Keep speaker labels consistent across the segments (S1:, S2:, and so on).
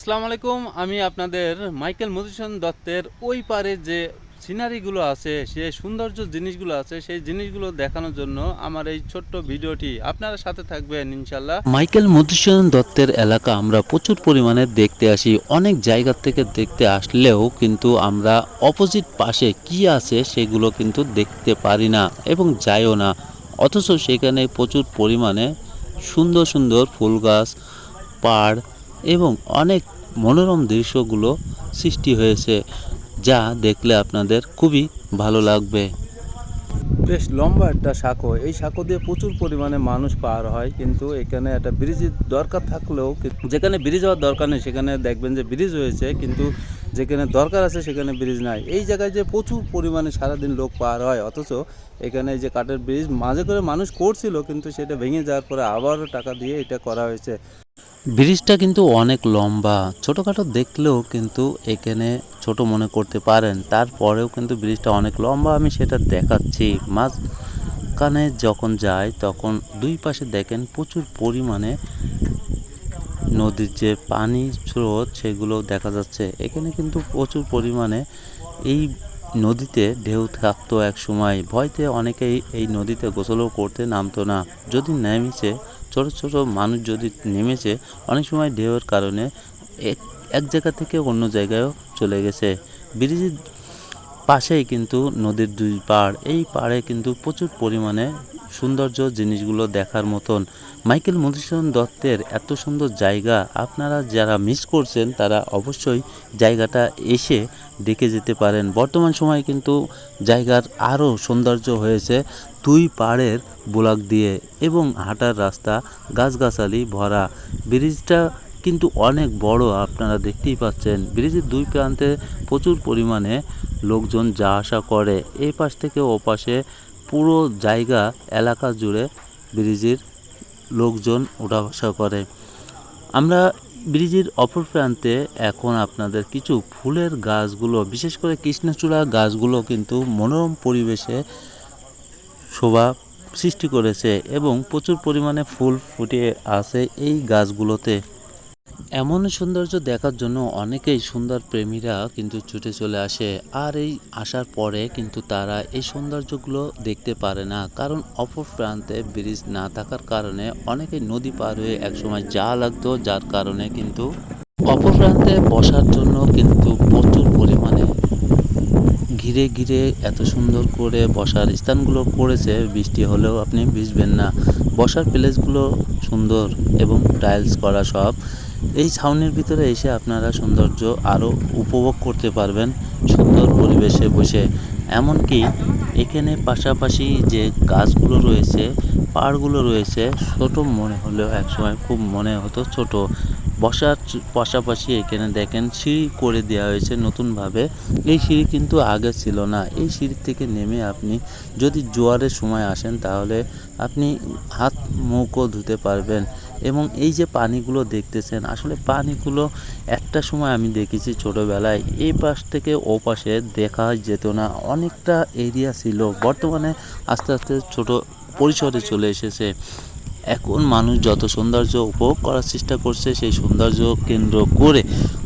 S1: আসসালামু আলাইকুম, আমি আপনাদের মাইকেল মধুসূদন দত্তের ওই পারে যে সিনারিগুলো আছে, সে সৌন্দর্য জিনিসগুলো আছে, সেই জিনিসগুলো দেখানোর জন্য আমার এই ছোট্ট ভিডিওটি আপনারা সাথে থাকবেন ইনশাল্লাহ
S2: মাইকেল মধুসূদন দত্তের এলাকা আমরা প্রচুর পরিমাণে দেখতে আসি, অনেক জায়গা থেকে দেখতে আসলেও কিন্তু আমরা অপোজিট পাশে কি আছে সেগুলো কিন্তু দেখতে পারি না এবং যাইও না। অথচ সেখানে প্রচুর পরিমাণে সুন্দর সুন্দর ফুল গাছ, পাড় এবং অনেক মনোরম দৃশ্যগুলো সৃষ্টি হয়েছে, যা দেখলে আপনাদের খুবই ভালো লাগবে।
S1: বেশ লম্বা একটা সাঁকো। এই সাঁকো দিয়ে প্রচুর পরিমাণে মানুষ পার হয়, কিন্তু এখানে একটা ব্রিজের দরকার থাকলেও যেখানে ব্রিজ হওয়ার দরকার নেই, সেখানে দেখবেন যে ব্রিজ হয়েছে, কিন্তু যেখানে দরকার আছে সেখানে ব্রিজ নাই। এই জায়গায় যে প্রচুর পরিমাণে সারাদিন লোক পার হয়, অথচ এখানে যে কাঠের ব্রিজ, মাঝে করে মানুষ করছিল, কিন্তু সেটা ভেঙে যাওয়ার পরে আবারও টাকা দিয়ে এটা করা হয়েছে।
S2: ব্রিজটা কিন্তু অনেক লম্বা, ছোটোখাটো দেখলেও কিন্তু এখানে ছোট মনে করতে পারেন। তারপরেও কিন্তু ব্রিজটা অনেক লম্বা, আমি সেটা দেখাচ্ছি। মাঝখানে যখন যাই, তখন দুই পাশে দেখেন প্রচুর পরিমাণে নদীর যে পানি স্রোত, সেগুলো দেখা যাচ্ছে। এখানে কিন্তু প্রচুর পরিমাণে এই নদীতে ঢেউ থাকতো এক সময়। ভয়তে অনেকেই এই নদীতে গোসলও করতে নামতো না। যদি নেমেছে ছোট ছোট মানুষ যদি নেমেছে, অনেক সময় ঢেউয়ের কারণে এক এক জায়গা থেকে অন্য জায়গায়ও চলে গেছে। ব্রিজের পাশেই কিন্তু নদীর দুই পাড়, এই পাড়ে কিন্তু প্রচুর পরিমাণে সৌন্দর্য জিনিসগুলো দেখার মতন। মাইকেল মধুসূদন দত্তের এত সুন্দর জায়গা, আপনারা যারা মিস করছেন, তারা অবশ্যই জায়গাটা এসে দেখে যেতে পারেন। বর্তমান সময়ে কিন্তু জায়গার আরও সৌন্দর্য হয়েছে দুই পাড়ের ব্লক দিয়ে এবং হাঁটার রাস্তা, গাছগাছালি ভরা। ব্রিজটা কিন্তু অনেক বড়, আপনারা দেখতেই পাচ্ছেন। ব্রিজের দুই প্রান্তে প্রচুর পরিমাণে লোকজন যা আসা করে। এই পাশ থেকে ও পাশে পুরো জায়গা, এলাকা জুড়ে ব্রিজের লোকজন ওঠা বসা করে। আমরা ব্রিজের অপর প্রান্তে এখন আপনাদের কিছু ফুলের গাছগুলো, বিশেষ করে কৃষ্ণচূড়া গাছগুলো কিন্তু মনোরম পরিবেশে শোভা সৃষ্টি করেছে এবং প্রচুর পরিমাণে ফুল ফুটে আছে এই গাছগুলোতে। এমন সৌন্দর্য দেখার জন্য অনেকেই সুন্দর প্রেমীরা কিন্তু ছুটে চলে আসে। আর এই আসার পরে কিন্তু তারা এই সৌন্দর্যগুলো দেখতে পারে না। কারণ অপর প্রান্তে ব্রিজ না থাকার কারণে অনেকেই নদী পার হয়ে একসময় যা লাগতো। যার কারণে কিন্তু অপর প্রান্তে বসার জন্য কিন্তু প্রচুর পরিমাণে ঘিরে ঘিরে এত সুন্দর করে বসার স্থানগুলো করেছে বৃষ্টি হলেও আপনি ভিজবেন না। বসার প্লেসগুলো সুন্দর এবং টাইলস করা সব। এই ছাউনির ভিতরে এসে আপনারা সৌন্দর্য আরও উপভোগ করতে পারবেন সুন্দর পরিবেশে বসে। এমনকি এখানে পাশাপাশি যে গাছগুলো রয়েছে, পাহাড়গুলো রয়েছে, ছোট মনে হলেও একসময় খুব মনে হতো ছোট। বসার পাশাপাশি এখানে দেখেন সিঁড়ি করে দেওয়া হয়েছে নতুনভাবে। এই সিঁড়ি কিন্তু আগে ছিল না। এই সিঁড়ি থেকে নেমে আপনি যদি জোয়ারের সময় আসেন তাহলে আপনি হাত মুখও ধুতে পারবেন। এবং এই যে পানিগুলো দেখতেছেন, আসলে পানিগুলো একটা সময় আমি দেখেছি ছোটোবেলায়, এই পাশ থেকে ও পাশে দেখা যেত না। অনেকটা এরিয়া ছিল, বর্তমানে আস্তে আস্তে ছোট পরিসরে চলে এসেছে। এখন মানুষ যত সৌন্দর্য উপভোগ করার চেষ্টা করছে, সেই সৌন্দর্য কেন্দ্র করে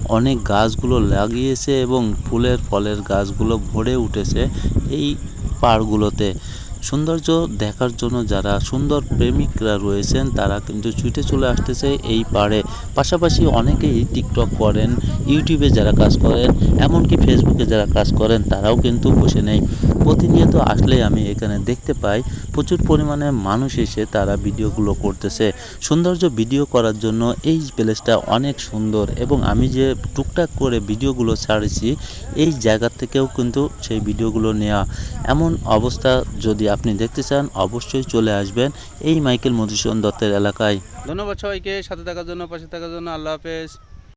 S2: অনেক গাছগুলো লাগিয়েছে এবং ফুলের ফলের গাছগুলো ভরে উঠেছে এই পাড়গুলোতে। সৌন্দর্য দেখার জন্য যারা সুন্দর প্রেমিকরা রয়েছেন, তারা কিন্তু ছুটে চলে আসতেছে এই পাড়ে। পাশাপাশি অনেকেই টিকটক করেন ইউটিউবে যারা কাজ করেন, এমনকি ফেসবুকে যারা কাজ করেন, তারাও কিন্তু বসে নেই। প্রতিনিয়ত আসলে আমি এখানে দেখতে পাই, প্রচুর পরিমাণে মানুষ এসে তারা ভিডিওগুলো করতেছে। সৌন্দর্য ভিডিও করার জন্য এই প্লেসটা অনেক সুন্দর এবং আমি যে টুকটাক করে ভিডিওগুলো ছাড়েছি, এই জায়গা থেকেও কিন্তু সেই ভিডিওগুলো নেওয়া এমন অবস্থা যদি আপনি দেখতে চান, অবশ্যই চলে আসবেন এই মাইকেল মধুসূদন দত্তের এলাকায়।
S1: ধন্যবাদ সবাইকে, সাথে থাকার জন্য, পাশে থাকার জন্য, আল্লাহ হাফেজ।